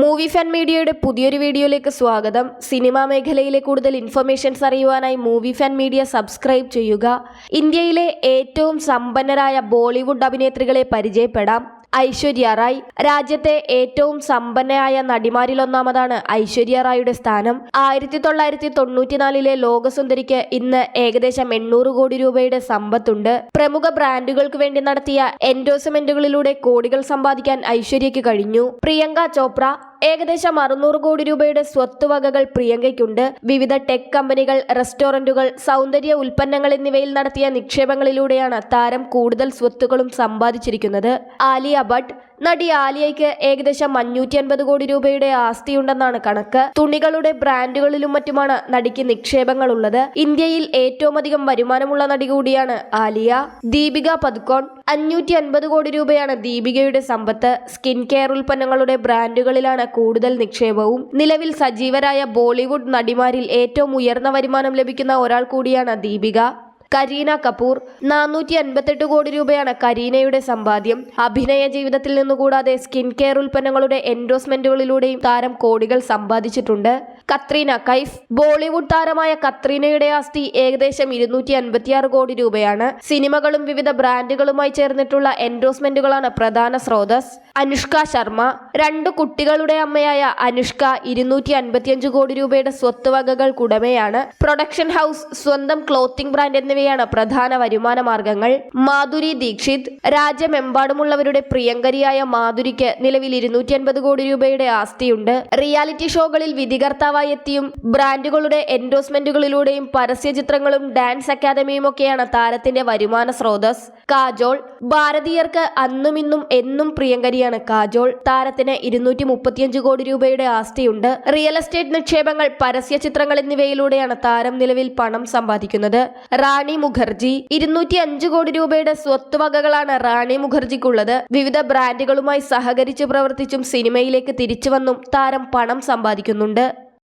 Movie fan മീഡിയയുടെ പുതിയൊരു വീഡിയോയിലേക്ക് സ്വാഗതം. സിനിമാ മേഖലയിലെ കൂടുതൽ ഇൻഫർമേഷൻസ് അറിയുവാനായി മൂവി ഫാൻ മീഡിയ സബ്സ്ക്രൈബ് ചെയ്യുക. ഇന്ത്യയിലെ ഏറ്റവും സമ്പന്നരായ ബോളിവുഡ് അഭിനേത്രികളെ പരിചയപ്പെടാം. ഐശ്വര്യ റായ്. രാജ്യത്തെ ഏറ്റവും സമ്പന്നയായ നടിമാരിൽ നടിമാരിലൊന്നാമതാണ് ഐശ്വര്യ റായുടെ സ്ഥാനം. ആയിരത്തി തൊള്ളായിരത്തി തൊണ്ണൂറ്റിനാലിലെ ലോകസുന്ദരിക്ക് ഇന്ന് ഏകദേശം എണ്ണൂറ് കോടി രൂപയുടെ സമ്പത്തുണ്ട്. പ്രമുഖ ബ്രാൻഡുകൾക്ക് വേണ്ടി നടത്തിയ എൻഡോസ്മെന്റുകളിലൂടെ കോടികൾ സമ്പാദിക്കാൻ ഐശ്വര്യയ്ക്ക് കഴിഞ്ഞു. പ്രിയങ്ക ചോപ്ര ഏകദേശം അറുന്നൂറ് കോടി രൂപയുടെ സ്വത്തുവകകൾ പ്രിയങ്കയ്ക്കുണ്ട്. വിവിധ ടെക് കമ്പനികൾ റെസ്റ്റോറന്റുകൾ സൗന്ദര്യ ഉൽപ്പന്നങ്ങൾ എന്നിവയിൽ നടത്തിയ നിക്ഷേപങ്ങളിലൂടെയാണ് താരം കൂടുതൽ സ്വത്തുക്കളും സമ്പാദിച്ചിരിക്കുന്നത്. ആലിയ ഭട്ട് നടി ആലിയയ്ക്ക് ഏകദേശം അഞ്ഞൂറ്റി അൻപത് കോടി രൂപയുടെ ആസ്തിയുണ്ടെന്നാണ് കണക്ക്. തുണികളുടെ ബ്രാൻഡുകളിലും മറ്റുമാണ് നടിക്ക് നിക്ഷേപങ്ങൾ ഉള്ളത് ഇന്ത്യയിൽ ഏറ്റവും അധികം വരുമാനമുള്ള നടി കൂടിയാണ് ആലിയ. ദീപിക പതുക്കോൺ അഞ്ഞൂറ്റി അൻപത് കോടി രൂപയാണ് ദീപികയുടെ സമ്പത്ത്. സ്കിൻ കെയർ ഉൽപ്പന്നങ്ങളുടെ ബ്രാൻഡുകളിലാണ് കൂടുതൽ നിക്ഷേപവും. നിലവിൽ സജീവരായ ബോളിവുഡ് നടിമാരിൽ ഏറ്റവും ഉയർന്ന വരുമാനം ലഭിക്കുന്ന ഒരാൾ കൂടിയാണ് ദീപിക. കരീന കപൂർ. നാനൂറ്റി അൻപത്തെട്ട് കോടി രൂപയാണ് കരീനയുടെ സമ്പാദ്യം. അഭിനയ ജീവിതത്തിൽ നിന്നുകൂടാതെ സ്കിൻ കെയർ ഉൽപ്പന്നങ്ങളുടെ എൻഡോസ്മെന്റുകളിലൂടെയും താരം കോടികൾ സമ്പാദിച്ചിട്ടുണ്ട്. കത്രീന കൈഫ് ബോളിവുഡ് താരമായ കത്രീനയുടെ ആസ്തി ഏകദേശം ഇരുന്നൂറ്റി അൻപത്തിയാറ് കോടി രൂപയാണ്. സിനിമകളും വിവിധ ബ്രാൻഡുകളുമായി ചേർന്നിട്ടുള്ള എൻഡോസ്മെന്റുകളാണ് പ്രധാന സ്രോതസ്. അനുഷ്ക ശർമ്മ രണ്ട് കുട്ടികളുടെ അമ്മയായ അനുഷ്ക ഇരുന്നൂറ്റി അൻപത്തിയഞ്ച് കോടി രൂപയുടെ സ്വത്ത് സ്വത്തുവകകൾക്കുടമയാണ് പ്രൊഡക്ഷൻ ഹൗസ് സ്വന്തം ക്ലോത്തിംഗ് ബ്രാൻഡ് എന്നിവയാണ് പ്രധാന വരുമാന മാർഗങ്ങൾ. മാധുരി ദീക്ഷിത് രാജ്യമെമ്പാടുമുള്ളവരുടെ പ്രിയങ്കരിയായ മാധുരിക്ക് നിലവിൽ ഇരുന്നൂറ്റി അൻപത് കോടി രൂപയുടെ ആസ്തിയുണ്ട്. റിയാലിറ്റി ഷോകളിൽ വിധികർത്താവായി എത്തിയും ബ്രാൻഡുകളുടെ എൻഡോസ്മെന്റുകളിലൂടെയും പരസ്യ ചിത്രങ്ങളും ഡാൻസ് അക്കാദമിയും ഒക്കെയാണ് താരത്തിന്റെ വരുമാന സ്രോതസ്. കാജോൾ ഭാരതീയർക്ക് അന്നും ഇന്നും എന്നും പ്രിയങ്കരിയാണ് കാജോൾ. താരത്തിന് ഇരുന്നൂറ്റി മുപ്പത്തിയഞ്ച് കോടി രൂപയുടെ ആസ്തിയുണ്ട്. റിയൽ എസ്റ്റേറ്റ് നിക്ഷേപങ്ങൾ പരസ്യ ചിത്രങ്ങൾ എന്നിവയിലൂടെയാണ് താരം നിലവിൽ പണം സമ്പാദിക്കുന്നത്. റാണി മുഖർജി ഇരുന്നൂറ്റി അഞ്ച് കോടി രൂപയുടെ സ്വത്തുവകകളാണ് റാണി മുഖർജിക്കുള്ളത്. വിവിധ ബ്രാൻഡുകളുമായി സഹകരിച്ച് പ്രവർത്തിച്ചും സിനിമയിലേക്ക് തിരിച്ചു വന്നും താരം പണം സമ്പാദിക്കുന്നുണ്ട്.